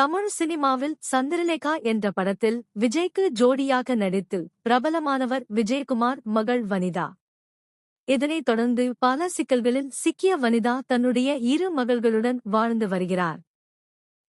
தமிழ் சினிமாவில் சந்திரலேகா என்ற படத்தில் விஜய்க்கு ஜோடியாக நடித்து பிரபலமானவர் விஜயகுமார் மகள் வனிதா. இதனைத் தொடர்ந்து பல சிக்கல்களில் சிக்கிய வனிதா தன்னுடைய இரு மகள்களுடன் வாழ்ந்து வருகிறார்.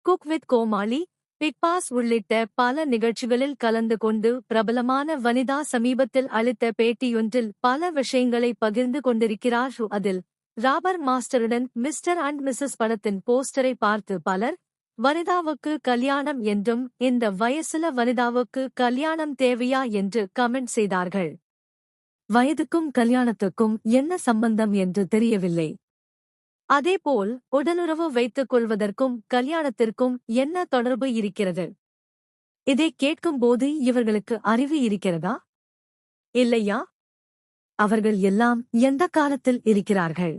Cook with Komali big boss உள்ளிட்ட பல நிகழ்ச்சிகளில் கலந்து கொண்டு பிரபலமான வனிதா சமீபத்தில் அளித்த பேட்டியொன்றில் பல விஷயங்களை பகிர்ந்து கொண்டிருக்கிறார். அதில் ராபர் மாஸ்டருடன் மிஸ்டர் அண்ட் மிஸ்ஸஸ் படத்தின் போஸ்டரை பார்த்து பலர் வனிதாவுக்கு கல்யாணம் என்றும் இந்த வயசுல வனிதாவுக்கு கல்யாணம் தேவையா என்று கமெண்ட் செய்தார்கள். வயதுக்கும் கல்யாணத்துக்கும் என்ன சம்பந்தம் என்று தெரியவில்லை. அதேபோல் உடலுறவு வைத்துக் கொள்வதற்கும் கல்யாணத்திற்கும் என்ன தொடர்பு இருக்கிறது? இதை கேட்கும்போது இவர்களுக்கு அறிவு இருக்கிறதா? இல்லையா? அவர்கள் எல்லாம் எந்த காலத்தில் இருக்கிறார்கள்?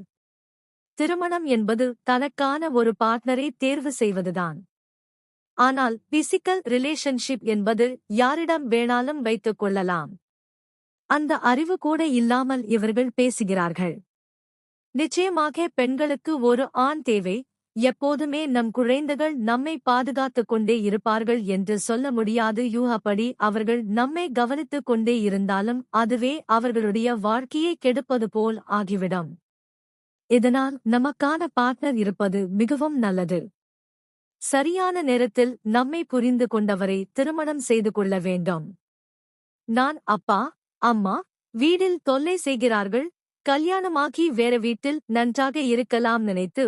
திருமணம் என்பது தனக்கான ஒரு பார்ட்னரை தேர்வு செய்வதுதான். ஆனால் பிசிக்கல் ரிலேஷன்ஷிப் என்பது யாரிடம் வேணாலும் வைத்துக் கொள்ளலாம். அந்த அறிவு கூட இல்லாமல் இவர்கள் பேசுகிறார்கள். நிச்சயமாக பெண்களுக்கு ஒரு ஆண் தேவை. எப்போதுமே நம் குழந்தைகள் நம்மை பாதுகாத்துக் கொண்டே இருப்பார்கள் என்று சொல்ல முடியாது. யூகப்படி அவர்கள் நம்மை கவனித்துக் கொண்டே இருந்தாலும் அதுவே அவர்களுடைய வாழ்க்கையை கெடுப்பது போல் ஆகிவிடும். இதனால் நமக்கான பார்ட்னர் இருப்பது மிகவும் நல்லது. சரியான நேரத்தில் நம்மை புரிந்து கொண்டவரை திருமணம் செய்து கொள்ள வேண்டும். நான் அப்பா அம்மா வீடில் தொல்லை செய்கிறார்கள் கல்யாணமாகி வேற வீட்டில் நன்றாக இருக்கலாம் நினைத்து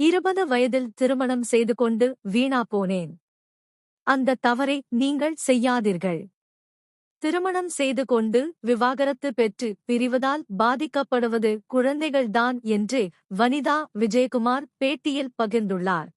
இருபது வயதில் திருமணம் செய்து கொண்டு வீணா போனேன். அந்த தவறை நீங்கள் செய்யாதீர்கள். திருமணம் செய்து கொண்டு விவாகரத்து பெற்று பிரிவதால் பாதிக்கப்படுவது குழந்தைகள்தான் என்று வனிதா விஜயகுமார் பேட்டியில் பகிர்ந்துள்ளார்.